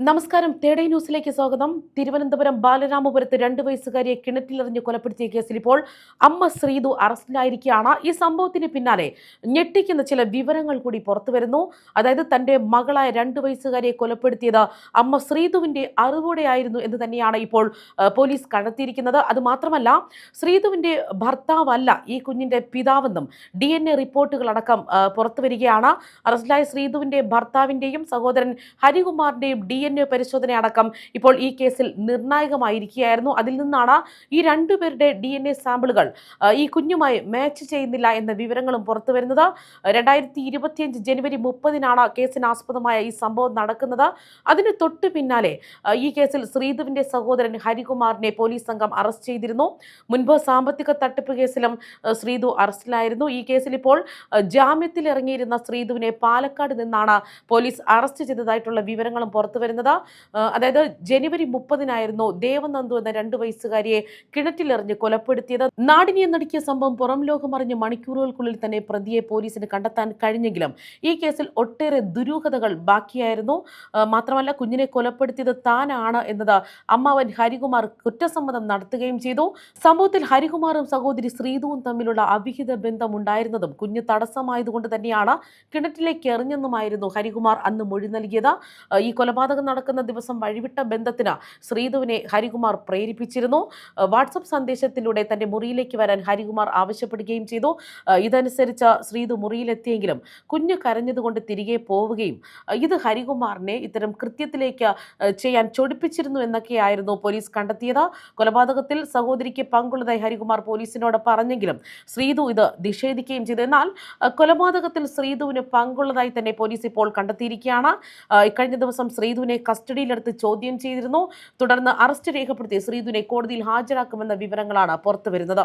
നമസ്കാരം. തേടൈ ന്യൂസിലേക്ക് സ്വാഗതം. തിരുവനന്തപുരം ബാലരാമപുരത്ത് രണ്ട് വയസ്സുകാരിയെ കിണറ്റിലെറിഞ്ഞ് കൊലപ്പെടുത്തിയ കേസിൽ ഇപ്പോൾ അമ്മ ശ്രീതു അറസ്റ്റിലായിരിക്കുകയാണ്. ഈ സംഭവത്തിന് പിന്നാലെ ഞെട്ടിക്കുന്ന ചില വിവരങ്ങൾ കൂടി പുറത്തു വരുന്നു. അതായത് തന്റെ മകളായ രണ്ട് വയസ്സുകാരിയെ കൊലപ്പെടുത്തിയത് അമ്മ ശ്രീതുവിന്റെ അറിവോടെയായിരുന്നു എന്ന് തന്നെയാണ് ഇപ്പോൾ പോലീസ് കണ്ടെത്തിയിരിക്കുന്നത്. അത് മാത്രമല്ല ശ്രീതുവിന്റെ ഭർത്താവല്ല ഈ കുഞ്ഞിന്റെ പിതാവെന്നും ഡി എൻ എ റിപ്പോർട്ടുകളടക്കം പുറത്തു വരികയാണ്. അറസ്റ്റിലായ ശ്രീതുവിന്റെ ഭർത്താവിന്റെയും സഹോദരൻ ഹരികുമാറിന്റെയും ഡി എൻ എ പരിശോധന അടക്കം ഇപ്പോൾ ഈ കേസിൽ നിർണായകമായിരിക്കുകയായിരുന്നു. അതിൽ നിന്നാണ് ഈ രണ്ടുപേരുടെ ഡി എൻ എ സാമ്പിളുകൾ ഈ കുഞ്ഞുമായി മാച്ച് ചെയ്യുന്നില്ല എന്ന വിവരങ്ങളും പുറത്തു വരുന്നത്. രണ്ടായിരത്തി ഇരുപത്തിയഞ്ച് ജനുവരി മുപ്പതിനാണ് കേസിനാസ്പദമായ ഈ സംഭവം നടക്കുന്നത്. അതിന് തൊട്ടു പിന്നാലെ ഈ കേസിൽ ശ്രീധുവിന്റെ സഹോദരൻ ഹരികുമാറിനെ പോലീസ് സംഘം അറസ്റ്റ് ചെയ്തിരുന്നു. മുൻപ് സാമ്പത്തിക തട്ടിപ്പ് കേസിലും ശ്രീധു അറസ്റ്റിലായിരുന്നു. ഈ കേസിൽ ഇപ്പോൾ ജാമ്യത്തിൽ ഇറങ്ങിയിരുന്ന ശ്രീധുവിനെ പാലക്കാട് നിന്നാണ് പോലീസ് അറസ്റ്റ് ചെയ്തതായിട്ടുള്ള വിവരങ്ങളും പുറത്തു വരുന്നത്. ആ, അതായത് ജനുവരി മുപ്പതിനായിരുന്നു ദേവനന്ദു എന്ന രണ്ട് വയസ്സുകാരിയെ കിണറ്റിലെറിഞ്ഞ് കൊലപ്പെടുത്തിയത്. നാടിനെ നടുക്കിയ സംഭവം പുറം ലോകം അറിഞ്ഞ് മണിക്കൂറുകൾക്കുള്ളിൽ തന്നെ പ്രതിയെ പോലീസിന് കണ്ടെത്താൻ കഴിഞ്ഞെങ്കിലും ഈ കേസിൽ ഒട്ടേറെ ദുരൂഹതകൾ ബാക്കിയായിരുന്നു. മാത്രമല്ല കുഞ്ഞിനെ കൊലപ്പെടുത്തിയത് താനാണ് എന്നത് അമ്മാവൻ ഹരികുമാർ കുറ്റസമ്മതം നടത്തുകയും ചെയ്തു. സംഭവത്തിൽ ഹരികുമാറും സഹോദരി ശ്രീതുവും തമ്മിലുള്ള അവിഹിത ബന്ധം ഉണ്ടായിരുന്നതും കുഞ്ഞ് തടസ്സമായതുകൊണ്ട് തന്നെയാണ് കിണറ്റിലേക്ക് എറിഞ്ഞെന്നുമായിരുന്നു ഹരികുമാർ അന്ന് മൊഴി നൽകിയത്. ഈ കൊലപാതകം നടക്കുന്ന ദിവസം വഴിവിട്ട ബന്ധത്തിന് ശ്രീധുവിനെ ഹരികുമാർ പ്രേരിപ്പിച്ചിരുന്നു. വാട്സപ്പ് സന്ദേശത്തിലൂടെ തന്റെ മുറിയിലേക്ക് വരാൻ ഹരികുമാർ ആവശ്യപ്പെടുകയും ചെയ്തു. ഇതനുസരിച്ച് ശ്രീധു മുറിയിലെത്തിയെങ്കിലും കുഞ്ഞു കരഞ്ഞതുകൊണ്ട് തിരികെ പോവുകയും ഇത് ഹരികുമാറിനെ ഇത്തരം കൃത്യത്തിലേക്ക് ചെയ്യാൻ ചൊടിപ്പിച്ചിരുന്നു എന്നൊക്കെയായിരുന്നു പോലീസ് കണ്ടെത്തിയത്. കൊലപാതകത്തിൽ സഹോദരിക്ക് പങ്കുള്ളതായി ഹരികുമാർ പോലീസിനോട് പറഞ്ഞെങ്കിലും ശ്രീധു ഇത് നിഷേധിക്കുകയും ചെയ്തു. എന്നാൽ കൊലപാതകത്തിൽ ശ്രീധുവിന് പങ്കുള്ളതായി തന്നെ പോലീസ് ഇപ്പോൾ കണ്ടെത്തിയിരിക്കുകയാണ്. ഇക്കഴിഞ്ഞ ദിവസം ശ്രീധുവിനെ കസ്റ്റഡിയിലെടുത്ത് ചോദ്യം ചെയ്തിരുന്നു. തുടർന്ന് അറസ്റ്റ് രേഖപ്പെടുത്തി ശ്രീധുനെ കോടതിയിൽ ഹാജരാക്കുമെന്ന വിവരങ്ങളാണ് പുറത്തുവരുന്നത്.